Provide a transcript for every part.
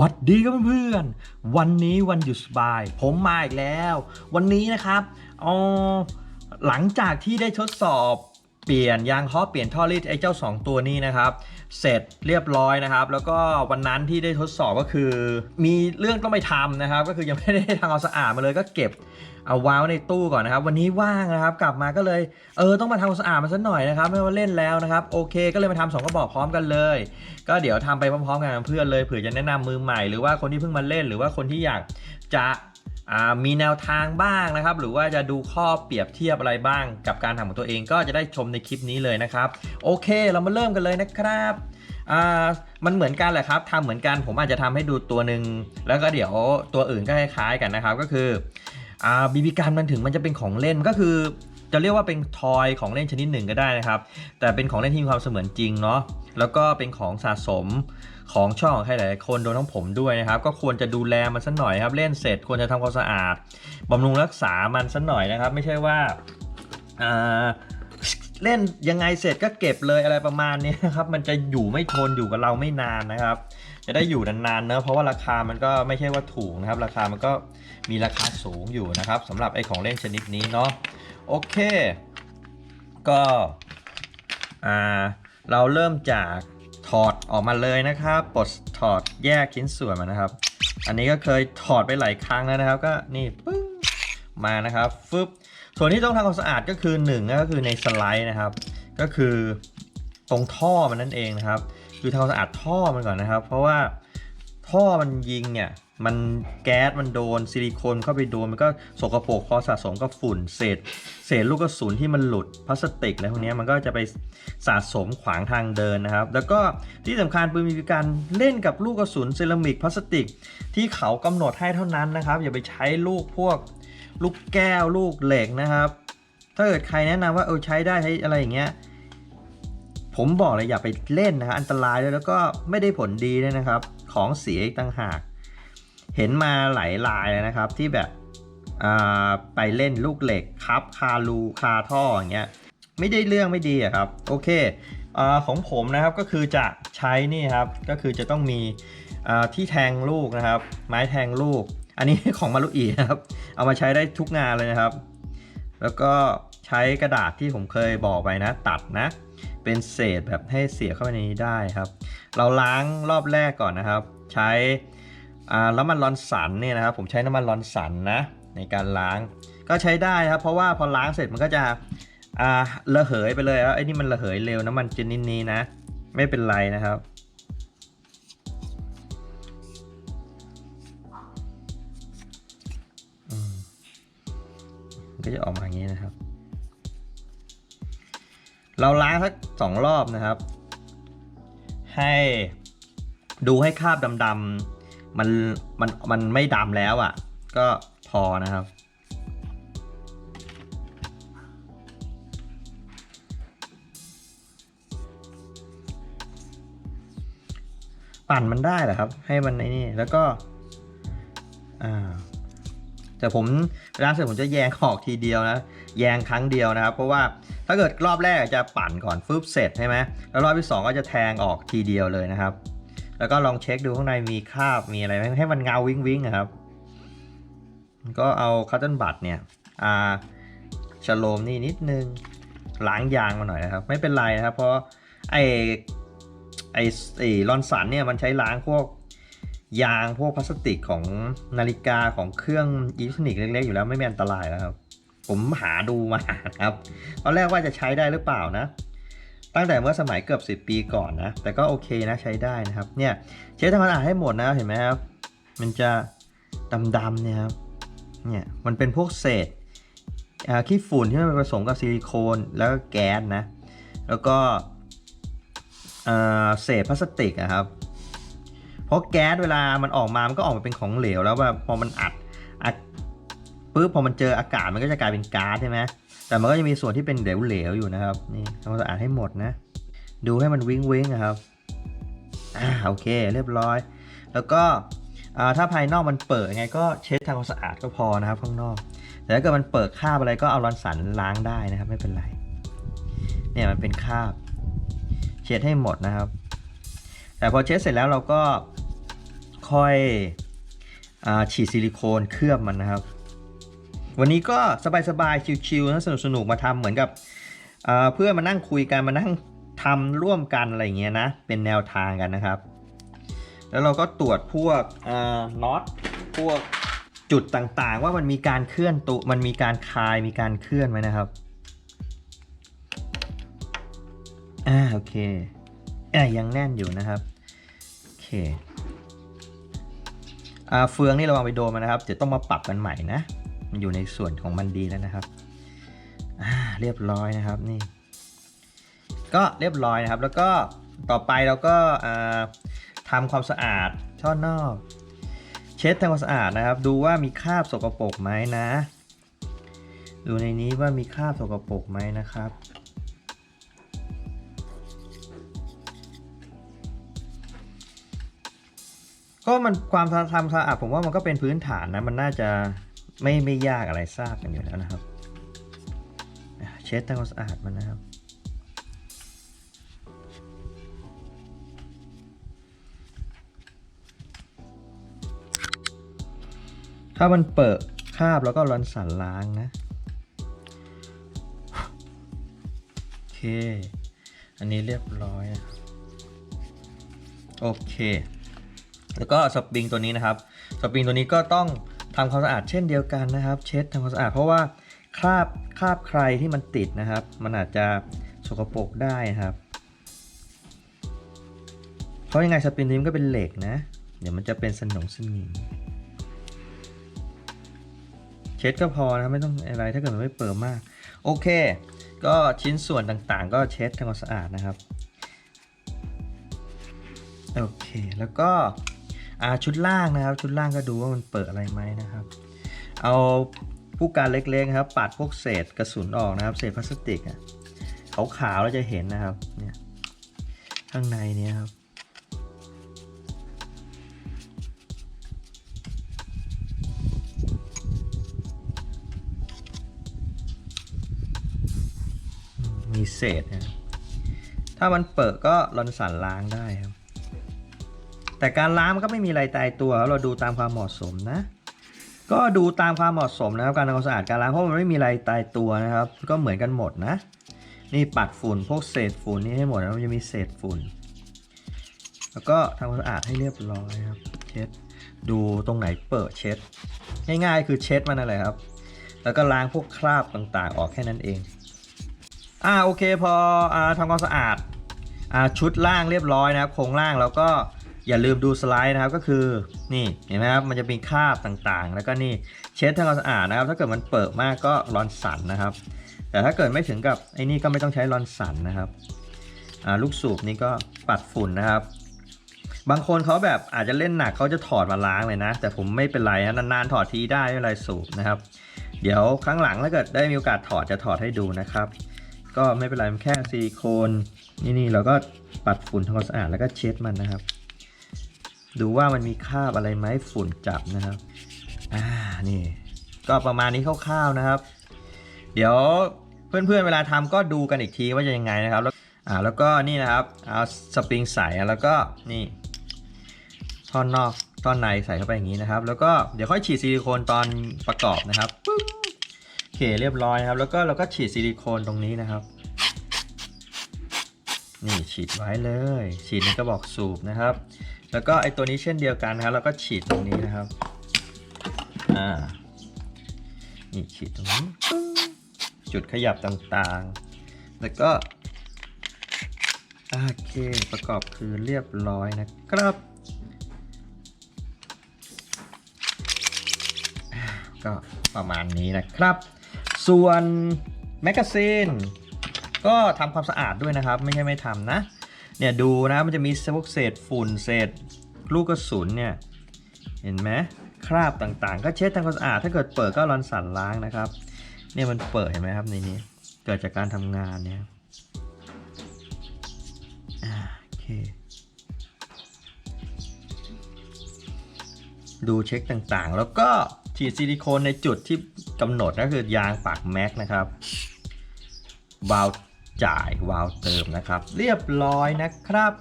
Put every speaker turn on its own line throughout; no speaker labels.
วัดดีครับเพื่อนๆ วันนี้วันหยุดสบาย ผมมาอีกแล้ว วันนี้นะครับอ๋อหลังจากที่ได้ทดสอบ เปลี่ยนยางล้อเปลี่ยนท่อรีดไอ้เจ้า 2 ตัวนี้นะครับ เสร็จเรียบร้อยนะครับ แล้วก็วันนั้นที่ได้ทดสอบก็คือ มีเรื่องต้องไปทำนะครับ ก็คือยังไม่ได้ทำเอาสะอาดมาเลยก็เก็บเอาวาวในตู้ก่อนนะครับ วันนี้ว่างนะครับ กลับมาก็เลยเออต้องมาทำความสะอาดมันสักหน่อยนะครับไม่ว่าเล่นแล้วนะครับ โอเค ก็เลยมาทำสองกระบอกพร้อมกันเลย ก็เดี๋ยวทำไปพร้อมๆกันกับเพื่อนเลยเผื่อจะแนะนำมือใหม่หรือว่าคนที่เพิ่งมาเล่นหรือว่าคนที่อยากจะ มีแนวทางบ้างนะครับ หรือว่าจะดูข้อเปรียบเทียบอะไรบ้าง กับการทำของตัวเองก็จะได้ชมในคลิปนี้เลยนะครับ โอเค เรามาเริ่มกันเลยนะครับมันเหมือนกันแหละครับทำเหมือนกันผมอาจจะทำให้ดูตัวหนึ่งแล้วก็เดี๋ยวตัวอื่นก็คล้ายๆกันนะครับ ก็คืออบีบีกันมันถึงมันจะเป็นของเล่นก็คือ จะเรียกว่าเป็นทอยของเล่นชนิดหนึ่งก็ได้นะครับ แต่เป็นของเล่นที่มีความเสมือนจริงเนาะ แล้วก็เป็นของสะสมของช่องใครหลายๆคนโดยทั้งผมด้วยนะครับ ก็ควรจะดูแลมันสักหน่อยครับ เล่นเสร็จควรจะทำความสะอาดบำรุงรักษามันสักหน่อยนะครับ ไม่ใช่ว่าเล่นยังไงเสร็จก็เก็บเลยอะไรประมาณนี้นะครับมันจะอยู่ไม่ทนอยู่กับเราไม่นานนะครับ จะได้อยู่นานๆเนอะเพราะว่าราคามันก็ไม่ใช่ว่าถูกนะครับ ราคามันก็มีราคาสูงอยู่นะครับสำหรับไอ้ของเล่นชนิดนี้เนาะโอเค ก็อ่า เราเริ่มจากถอดออกมาเลยนะครับปลดถอดแยกชิ้นส่วนมานะครับ อันนี้ก็เคยถอดไปหลายครั้งแล้วนะครับ ก็นี่ปึ้งมานะครับฟึบส่วนที่ต้องทำความสะอาดก็คือหนึ่งก็คือในสไลด์นะครับ ก็คือตรงท่อมันนั่นเองนะครับ คือทำความสะอาดท่อมันก่อนนะครับ เพราะว่าท่อมันยิงเนี่ย มันแก๊สมันโดนซิลิโคนเข้าไปโดน มันก็สกปรกพอสะสมกับฝุ่นเศษ เศษลูกกระสุนที่มันหลุดพลาสติกอะไรพวกนี้มันก็จะไปสะสมขวางทางเดินนะครับ แล้วก็ที่สำคัญปืนมีการเล่นกับลูกกระสุนเซรามิกพลาสติก ที่เขากำหนดให้เท่านั้นนะครับ อย่าไปใช้ลูกพวกลูกแก้วลูกเหล็กนะครับ ถ้าเกิดใครแนะนำว่าเออใช้ได้ใช้อะไรอย่างเงี้ยผมบอกเลยอย่าไปเล่นนะฮะอันตรายด้วยแล้วก็ไม่ได้ผลดีด้วยนะครับ ของเสียอีกต่างหาก เห็นมาหลายลายเลยนะครับที่แบบไปเล่นลูกเหล็กครับคารูคาท่ออย่างเงี้ยไม่ได้เรื่องไม่ดีอะครับโอเคอของผมนะครับก็คือจะใช้นี่ครับก็คือจะต้องมีที่แทงลูกนะครับ ไม้แทงลูก อันนี้ของมารุอีครับ เอามาใช้ได้ทุกงานเลยนะครับ แล้วก็ใช้กระดาษที่ผมเคยบอกไปนะ ตัดนะ เป็นเศษแบบให้เสียเข้าไปในนี้ได้ครับ เราล้างรอบแรกก่อนนะครับ ใช้ อ่าน้ำมันร้อนสันเนี่ยนะครับผมใช้น้ำมันร้อนสันนะในการล้างก็ใช้ได้ครับ เพราะว่าพอล้างเสร็จมันก็จะระเหยไปเลยแล้วไอ้นี่มันระเหยเร็วน้ำมันชนิดนี้นะ ไม่เป็นไรนะครับก็จะออกมาอย่างนี้นะครับ เราล้างสักสองรอบนะครับ ให้ดูให้คราบดำๆ มันมันมันไม่ดำแล้วอะ่ะ ก็พอนะครับ ปั่นมันได้เหรอครับ ให้มันในนี่แล้วก็อ่าแต่ผมเวลาเสร็จผมจะแยงออกทีเดียวนะ แยงครั้งเดียวนะครับ เพราะว่าถ้าเกิดรอบแรกจะปั่นก่อนฟึบเสร็จใช่ไหมแล้วรอบที่สองก็จะแทงออกทีเดียวเลยนะครับ แล้วก็ลองเช็คดูข้างในมีคราบมีอะไรไหมให้มันเงาวิ้งวิ้งนะครับ ก็เอาคัตเติลบัตเนี่ยอ่าชโลมนี่นิดนึงล้างยางมาหน่อยนะครับ ไม่เป็นไรนะครับ เพราะไอไอไอลอนสันเนี่ยมันใช้ล้างพวกยางพวกพลาสติกของนาฬิกาของเครื่องอิเล็กทรอนิกส์เล็กๆอยู่แล้วไม่มีอันตรายแล้วครับ ผมหาดูมานะครับตอนแรกว่าจะใช้ได้หรือเปล่านะ ตั้งแต่เมื่อสมัยเกือบ 10 ปีก่อนนะ แต่ก็โอเคนะใช้ได้นะครับเนี่ยเช็ดทำความสะอาดให้หมดนะเห็นไหมครับมันจะดำๆเนี่ยครับเนี่ยมันเป็นพวกเศษขี้ฝุ่นที่มันผสมกับซิลิโคนแล้วก็แก๊สนะ แล้วก็เอ่อเศษพลาสติกอะครับ เพราะแก๊สเวลามันออกมา มันก็ออกมาเป็นของเหลวแล้วแบบพอมันอัดอัดปุ๊บพอมันเจออากาศมันก็จะกลายเป็นก๊าซใช่ไหม แต่มันก็จะมีส่วนที่เป็นเหลวๆอยู่นะครับ นี่ทำความสะอาดให้หมดนะ ดูให้มันวิ้งวิ้งนะครับอ่าโอเค เรียบร้อย แล้วก็อ่าถ้าภายนอกมันเปิดยังไงก็เช็ดทำความสะอาดก็พอนะครับข้างนอก แต่ถ้าเกิดมันเปิดคราบอะไรก็เอารอนสันล้างได้นะครับ ไม่เป็นไร เนี่ยมันเป็นคราบ เช็ดให้หมดนะครับ แต่พอเช็ดเสร็จแล้วเราก็ค่อยอาฉีดซิลิโคนเคลือบมันนะครับ วันนี้ก็สบายๆ ชิวๆนะสนุกๆ มาทำเหมือนกับเพื่อนมานั่งคุยกันมานั่งทำร่วมกันอะไรอย่างเงี้ยนะ เป็นแนวทางกันนะครับ แล้วเราก็ตรวจพวกน็อตพวกจุดต่างๆ ว่ามันมีการเคลื่อนตัวมันมีการคลายมีการเคลื่อนไหมนะครับอ่าโอเคอ่ายังแน่นอยู่นะครับโอเคอ่าเฟืองนี่ระวังไปโดนมันนะครับเดี๋ยวต้องมาปรับกันใหม่นะ มันอยู่ในส่วนของมันดีแล้วนะครับเรียบร้อยนะครับนี่ ก็เรียบร้อยนะครับ แล้วก็ต่อไปเราก็อ่าทำความสะอาดช่อนอก เช็ดทำความสะอาดนะครับ ดูว่ามีคราบสกปรกไหมนะ ดูในนี้ว่ามีคราบสกปรกไหมนะครับก็มันความทำสะอาดผมว่ามันก็เป็นพื้นฐานนะมันน่าจะ ไม่ไม่ยากอะไรทราบกันอยู่แล้วนะครับ เช็ดทำความสะอาดมันนะครับ ถ้ามันเปิดคาบแล้วก็รอนสันล้างนะโอเค อันนี้เรียบร้อยนะโอเค แล้วก็สปริงตัวนี้นะครับ สปริงตัวนี้ก็ต้อง ทำความสะอาดเช่นเดียวกันนะครับ เช็ดทำความสะอาดเพราะว่าคราบคราบใครที่มันติดนะครับ มันอาจจะสกปรกได้นะครับ เพราะยังไงสปริงนี้มันก็เป็นเหล็กนะ เดี๋ยวมันจะเป็นสนงสนิมเช็ดก็พอนะครับไม่ต้องอะไรถ้าเกิดมันไม่เปิดมาก โอเค ก็ชิ้นส่วนต่างๆ ก็เช็ดทำความสะอาดนะครับ โอเค แล้วก็ อ่าชุดล่างนะครับ ชุดล่างก็ดูว่ามันเปิดอะไรไหมนะครับ เอาผู้การเล็กๆครับปัดพวกเศษกระสุนออกนะครับ เศษพลาสติกอะขาวๆเราจะเห็นนะครับเนี่ยข้างในเนี้ยครับมีเศษนะถ้ามันเปิดก็รอนสันล้างได้ครับ แต่การล้างมันก็ไม่มีอะไรตายตัวเราดูตามความเหมาะสมนะ ก็ดูตามความเหมาะสมนะครับ การทำความสะอาดการล้างเพราะมันไม่มีอะไรตายตัวนะครับ ก็เหมือนกันหมดนะ นี่ปัดฝุ่นพวกเศษฝุ่นนี่ให้หมดนะมันจะมีเศษฝุ่น แล้วก็ทำความสะอาดให้เรียบร้อยครับ เช็ดดูตรงไหนเปิดเช็ด ง่ายๆ คือเช็ดมันนั่นแหละครับ แล้วก็ล้างพวกคราบต่างๆ ออกแค่นั้นเองอ่าโอเคพออ่าทำความสะอาดอ่าชุดล่างเรียบร้อยนะครับโครงล่างแล้วก็ อย่าลืมดูสไลด์นะครับก็คือนี่เห็นไหมครับมันจะมีคราบต่างๆ แล้วก็นี่เช็ดทำความสะอาดนะครับ ถ้าเกิดมันเปิดมากก็รอนสันนะครับ แต่ถ้าเกิดไม่ถึงกับไอ้นี่ก็ไม่ต้องใช้รอนสันนะครับลูกสูบนี่ก็ปัดฝุ่นนะครับ บางคนเขาแบบอาจจะเล่นหนักเขาจะถอดมาล้างเลยนะ แต่ผมไม่เป็นไรนะนานๆถอดทีได้ไม่เป็นไรสูบนะครับ เดี๋ยวครั้งหลังถ้าเกิดได้มีโอกาสถอดจะถอดให้ดูนะครับ ก็ไม่เป็นไรมันแค่ซิลิโคนนี่นี่เราก็ปัดฝุ่นทำความสะอาดแล้วก็เช็ดมันนะครับ ดูว่ามันมีคราบอะไรไหมฝุ่นจับนะครับอ่านี่ ก็ประมาณนี้คร่าวๆนะครับ เดี๋ยวเพื่อนๆเวลาทำก็ดูกันอีกทีว่าจะยังไงนะครับแล้วอ่าแล้วก็นี่นะครับเอาสปริงใส่แล้วก็นี่ท่อนนอกท่อนในใส่เข้าไปอย่างนี้นะครับ แล้วก็เดี๋ยวค่อยฉีดซิลิโคนตอนประกอบนะครับปึ๊บโอเคเรียบร้อยนะครับ แล้วก็เราก็ฉีดซิลิโคนตรงนี้นะครับ นี่ฉีดไว้เลย ฉีดในกระบอกสูบนะครับ แล้วก็ไอตัวนี้เช่นเดียวกันนะครับแล้วก็ฉีดตรงนี้นะครับ อ่า นี่ฉีดตรงนี้ จุดขยับต่างๆ แล้วก็โอเค ประกอบคือเรียบร้อยนะครับ ก็ประมาณนี้นะครับ ส่วนแมกกาซีนก็ทำความสะอาดด้วยนะครับ ไม่ใช่ไม่ทำนะ เนี่ยดูนะมันจะมีพวกเศษฝุ่นเศษลูกกระสุนเนี่ยเห็นไหมคราบต่างๆ ก็เช็ดทำความสะอาดถ้าเกิดเปิดก็รอนสันล้างนะครับเนี่ยมันเปิดเห็นไหมครับในนี้เกิดจากการทำงานเนี่ยโอเคดูเช็คต่างๆ แล้วก็ฉีดซิลิโคนในจุดที่กำหนดก็คือยางปากแม็กนะครับวาว จ่ายวาล์วเติมนะครับ เรียบร้อยนะครับ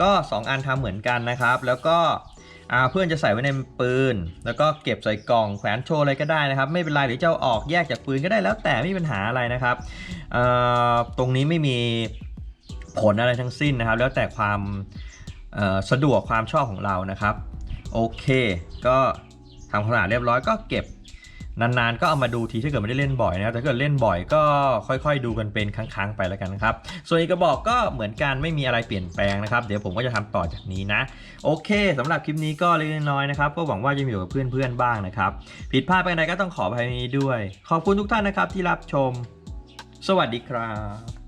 ก็ 2 อันทำเหมือนกันนะครับ แล้วก็เพื่อนจะใส่ไว้ในปืน แล้วก็เก็บใส่กล่องแขวนโชว์อะไรก็ได้นะครับ ไม่เป็นไรหรือจะออกแยกจากปืนก็ได้แล้วแต่ไม่มีปัญหาอะไรนะครับตรงนี้ไม่มีผลอะไรทั้งสิ้นนะครับ แล้วแต่ความสะดวกความชอบของเรานะครับ โอเค ก็ทำขนาดเรียบร้อยก็เก็บ นานๆ ก็เอามาดูทีถ้าเกิดไม่ได้เล่นบ่อยนะครับแต่ถ้าเกิดเล่นบ่อยก็ค่อยๆ ดูกันเป็นครั้งๆไปแล้วกันนะครับ ส่วนอีกกระบอกก็เหมือนกันไม่มีอะไรเปลี่ยนแปลงนะครับ เดี๋ยวผมก็จะทำต่อจากนี้นะ โอเคสำหรับคลิปนี้ก็เล็กน้อยนะครับ ก็หวังว่าจะมีประโยชน์กับเพื่อนๆบ้างนะครับ ผิดพลาดไปไหนก็ต้องขออภัยนี้ด้วย ขอบคุณทุกท่านนะครับที่รับชม สวัสดีครับ